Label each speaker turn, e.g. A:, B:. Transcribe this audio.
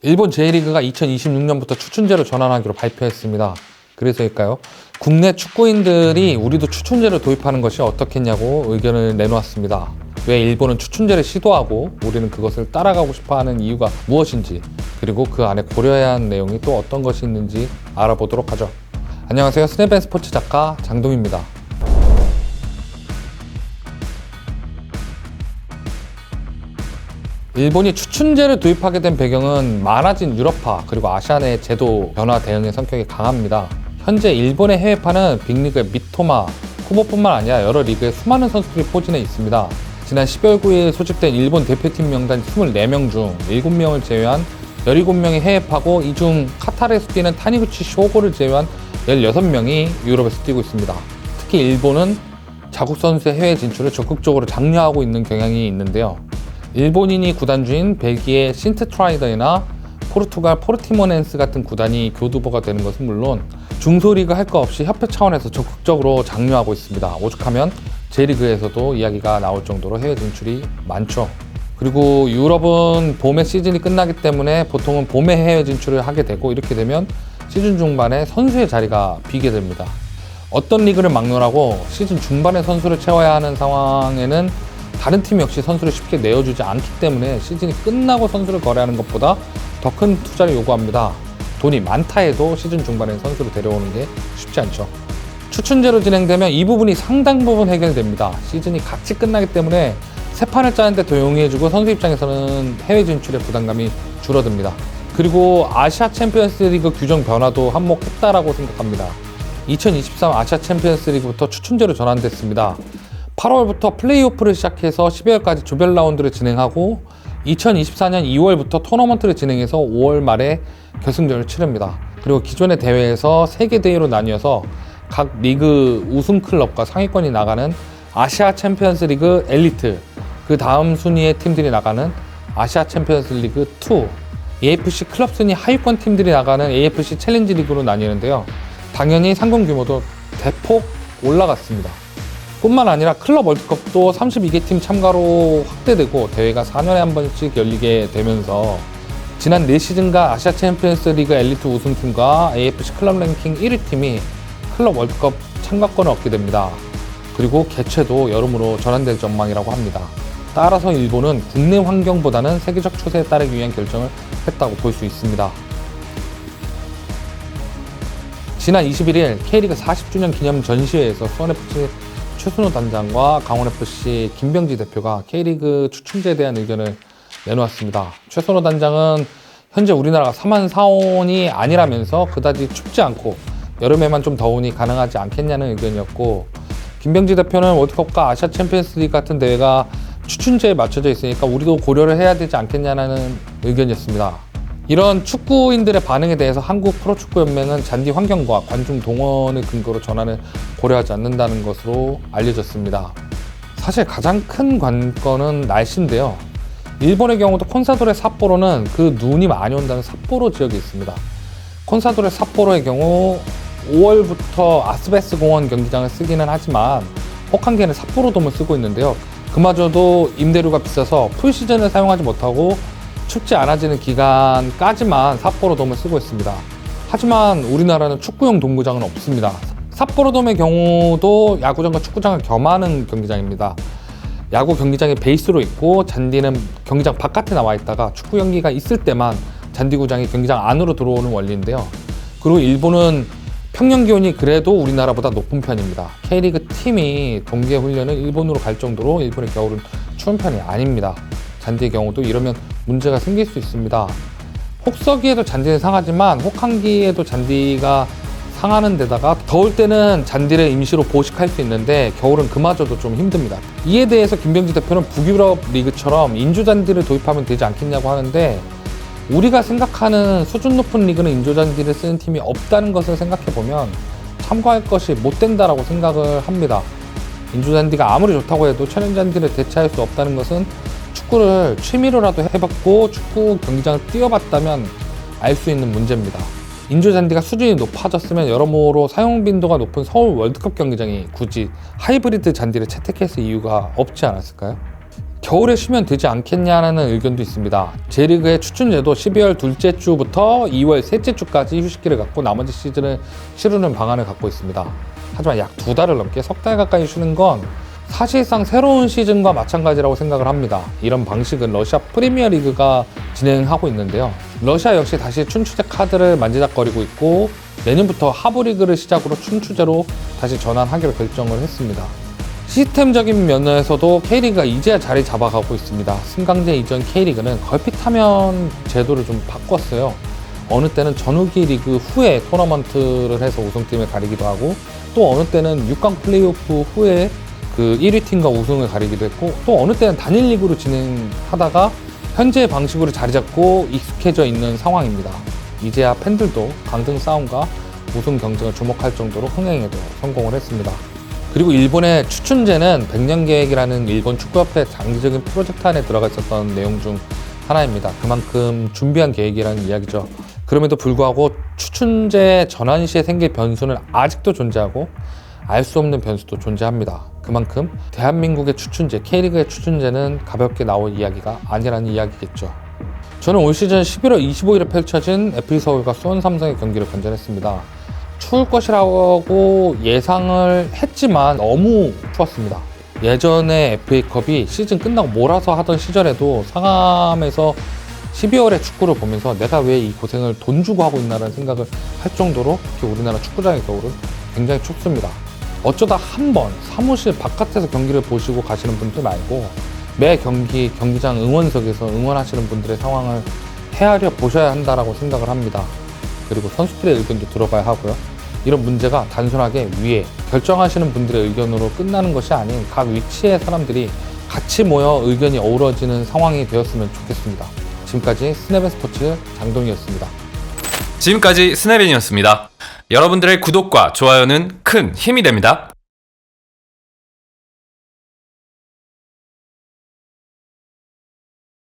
A: 일본 J리그가 2026년부터 추춘제로 전환하기로 발표했습니다. 그래서일까요? 국내 축구인들이 우리도 추춘제를 도입하는 것이 어떻겠냐고 의견을 내놓았습니다. 왜 일본은 추춘제를 시도하고 우리는 그것을 따라가고 싶어 하는 이유가 무엇인지, 그리고 그 안에 고려해야 하는 내용이 또 어떤 것이 있는지 알아보도록 하죠. 안녕하세요. 스냅앤 스포츠 작가 장동입니다. 일본이 추춘제를 도입하게 된 배경은 많아진 유럽파 그리고 아시아 내 제도 변화 대응의 성격이 강합니다. 현재 일본의 해외파는 빅리그의 미토마, 후보뿐만 아니라 여러 리그의 수많은 선수들이 포진해 있습니다. 지난 12월 9일 소집된 일본 대표팀 명단 24명 중 7명을 제외한 17명이 해외파고 이 중 카타르에서 뛰는 타니구치 쇼고를 제외한 16명이 유럽에서 뛰고 있습니다. 특히 일본은 자국 선수의 해외 진출을 적극적으로 장려하고 있는 경향이 있는데요. 일본인이 구단주인 벨기에 신트트라이더나 포르투갈 포르티모넨스 같은 구단이 교두보가 되는 것은 물론 중소리그 할거 없이 협회 차원에서 적극적으로 장려하고 있습니다. 오죽하면 J리그에서도 이야기가 나올 정도로 해외 진출이 많죠. 그리고 유럽은 봄에 시즌이 끝나기 때문에 보통은 봄에 해외 진출을 하게 되고 이렇게 되면 시즌 중반에 선수의 자리가 비게 됩니다. 어떤 리그를 막론하고 시즌 중반에 선수를 채워야 하는 상황에는 다른 팀 역시 선수를 쉽게 내어주지 않기 때문에 시즌이 끝나고 선수를 거래하는 것보다 더 큰 투자를 요구합니다. 돈이 많다 해도 시즌 중반에 선수를 데려오는 게 쉽지 않죠. 추춘제로 진행되면 이 부분이 상당 부분 해결됩니다. 시즌이 같이 끝나기 때문에 세 판을 짜는데 더 용이해지고 선수 입장에서는 해외 진출의 부담감이 줄어듭니다. 그리고 아시아 챔피언스 리그 규정 변화도 한몫했다라고 생각합니다. 2023 아시아 챔피언스 리그부터 추춘제로 전환됐습니다. 8월부터 플레이오프를 시작해서 12월까지 조별 라운드를 진행하고 2024년 2월부터 토너먼트를 진행해서 5월 말에 결승전을 치릅니다. 그리고 기존의 대회에서 3개 대회로 나뉘어서 각 리그 우승 클럽과 상위권이 나가는 아시아 챔피언스 리그 엘리트, 그 다음 순위의 팀들이 나가는 아시아 챔피언스 리그 2, AFC 클럽 순위 하위권 팀들이 나가는 AFC 챌린지 리그로 나뉘는데요. 당연히 상금 규모도 대폭 올라갔습니다. 뿐만 아니라 클럽 월드컵도 32개 팀 참가로 확대되고 대회가 4년에 한 번씩 열리게 되면서 지난 4시즌가 아시아 챔피언스 리그 엘리트 우승팀과 AFC 클럽 랭킹 1위 팀이 클럽 월드컵 참가권을 얻게 됩니다. 그리고 개최도 여름으로 전환될 전망이라고 합니다. 따라서 일본은 국내 환경보다는 세계적 추세에 따르기 위한 결정을 했다고 볼 수 있습니다. 지난 21일 K리그 40주년 기념 전시회에서 수원FC 최순호 단장과 강원FC 김병지 대표가 K리그 추춘제에 대한 의견을 내놓았습니다. 최순호 단장은 현재 우리나라가 3만 4온이 아니라면서 그다지 춥지 않고 여름에만 좀 더우니 가능하지 않겠냐는 의견이었고 김병지 대표는 월드컵과 아시아 챔피언스 리그 같은 대회가 추춘제에 맞춰져 있으니까 우리도 고려를 해야 되지 않겠냐는 의견이었습니다. 이런 축구인들의 반응에 대해서 한국 프로축구연맹은 잔디 환경과 관중 동원을 근거로 전환을 고려하지 않는다는 것으로 알려졌습니다. 사실 가장 큰 관건은 날씨인데요. 일본의 경우도 콘사도레 삿포로는 그 눈이 많이 온다는 삿포로 지역이 있습니다. 콘사도레 삿포로의 경우 5월부터 아스베스 공원 경기장을 쓰기는 하지만 혹한기에는 삿포로돔을 쓰고 있는데요. 그마저도 임대료가 비싸서 풀 시즌을 사용하지 못하고 춥지 않아지는 기간까지만 삿포로 돔을 쓰고 있습니다. 하지만 우리나라는 축구용 동구장은 없습니다. 삿포로돔의 경우도 야구장과 축구장을 겸하는 경기장입니다. 야구 경기장이 베이스로 있고 잔디는 경기장 바깥에 나와 있다가 축구 경기가 있을 때만 잔디구장이 경기장 안으로 들어오는 원리인데요. 그리고 일본은 평년 기온이 그래도 우리나라보다 높은 편입니다. K리그 팀이 동계 훈련을 일본으로 갈 정도로 일본의 겨울은 추운 편이 아닙니다. 잔디의 경우도 이러면 문제가 생길 수 있습니다. 혹서기에도 잔디는 상하지만 혹한기에도 잔디가 상하는 데다가 더울 때는 잔디를 임시로 보식할 수 있는데 겨울은 그마저도 좀 힘듭니다. 이에 대해서 김병지 대표는 북유럽 리그처럼 인조 잔디를 도입하면 되지 않겠냐고 하는데 우리가 생각하는 수준 높은 리그는 인조 잔디를 쓰는 팀이 없다는 것을 생각해 보면 참고할 것이 못 된다라고 생각을 합니다. 인조 잔디가 아무리 좋다고 해도 천연 잔디를 대체할 수 없다는 것은 축구를 취미로라도 해봤고 축구 경기장을 뛰어봤다면 알 수 있는 문제입니다. 인조 잔디가 수준이 높아졌으면 여러모로 사용 빈도가 높은 서울 월드컵 경기장이 굳이 하이브리드 잔디를 채택했을 이유가 없지 않았을까요? 겨울에 쉬면 되지 않겠냐는 의견도 있습니다. J리그의 추춘제도 12월 둘째 주부터 2월 셋째 주까지 휴식기를 갖고 나머지 시즌을 치르는 방안을 갖고 있습니다. 하지만 약 두 달을 넘게 석 달 가까이 쉬는 건 사실상 새로운 시즌과 마찬가지라고 생각을 합니다. 이런 방식은 러시아 프리미어 리그가 진행하고 있는데요. 러시아 역시 다시 춘추제 카드를 만지작거리고 있고 내년부터 하부리그를 시작으로 춘추제로 다시 전환하기로 결정을 했습니다. 시스템적인 면에서도 K리그가 이제야 자리 잡아가고 있습니다. 승강제 이전 K리그는 걸핏하면 제도를 좀 바꿨어요. 어느 때는 전후기 리그 후에 토너먼트를 해서 우승팀을 가리기도 하고 또 어느 때는 6강 플레이오프 후에 그 1위 팀과 우승을 가리기도 했고 또 어느 때는 단일 리그로 진행하다가 현재 방식으로 자리 잡고 익숙해져 있는 상황입니다. 이제야 팬들도 강등 싸움과 우승 경쟁을 주목할 정도로 흥행에도 성공을 했습니다. 그리고 일본의 추춘제는 100년 계획이라는 일본 축구협회 장기적인 프로젝트 안에 들어가 있었던 내용 중 하나입니다. 그만큼 준비한 계획이라는 이야기죠. 그럼에도 불구하고 추춘제 전환 시에 생길 변수는 아직도 존재하고 알 수 없는 변수도 존재합니다. 그만큼 대한민국의 추춘제, K리그의 추춘제는 가볍게 나올 이야기가 아니라는 이야기겠죠. 저는 올 시즌 11월 25일에 펼쳐진 FA 서울과 수원 삼성의 경기를 관전했습니다. 추울 것이라고 예상을 했지만 너무 추웠습니다. 예전에 FA컵이 시즌 끝나고 몰아서 하던 시절에도 상암에서 12월에 축구를 보면서 내가 왜 이 고생을 돈 주고 하고 있나라는 생각을 할 정도로 우리나라 축구장의 겨울은 굉장히 춥습니다. 어쩌다 한 번 사무실 바깥에서 경기를 보시고 가시는 분들 말고 매 경기 경기장 응원석에서 응원하시는 분들의 상황을 헤아려 보셔야 한다라고 생각을 합니다. 그리고 선수들의 의견도 들어봐야 하고요. 이런 문제가 단순하게 위에 결정하시는 분들의 의견으로 끝나는 것이 아닌 각 위치의 사람들이 같이 모여 의견이 어우러지는 상황이 되었으면 좋겠습니다. 지금까지 스냅의 스포츠 장동이었습니다.
B: 지금까지 스네벤이었습니다. 여러분들의 구독과 좋아요는 큰 힘이 됩니다.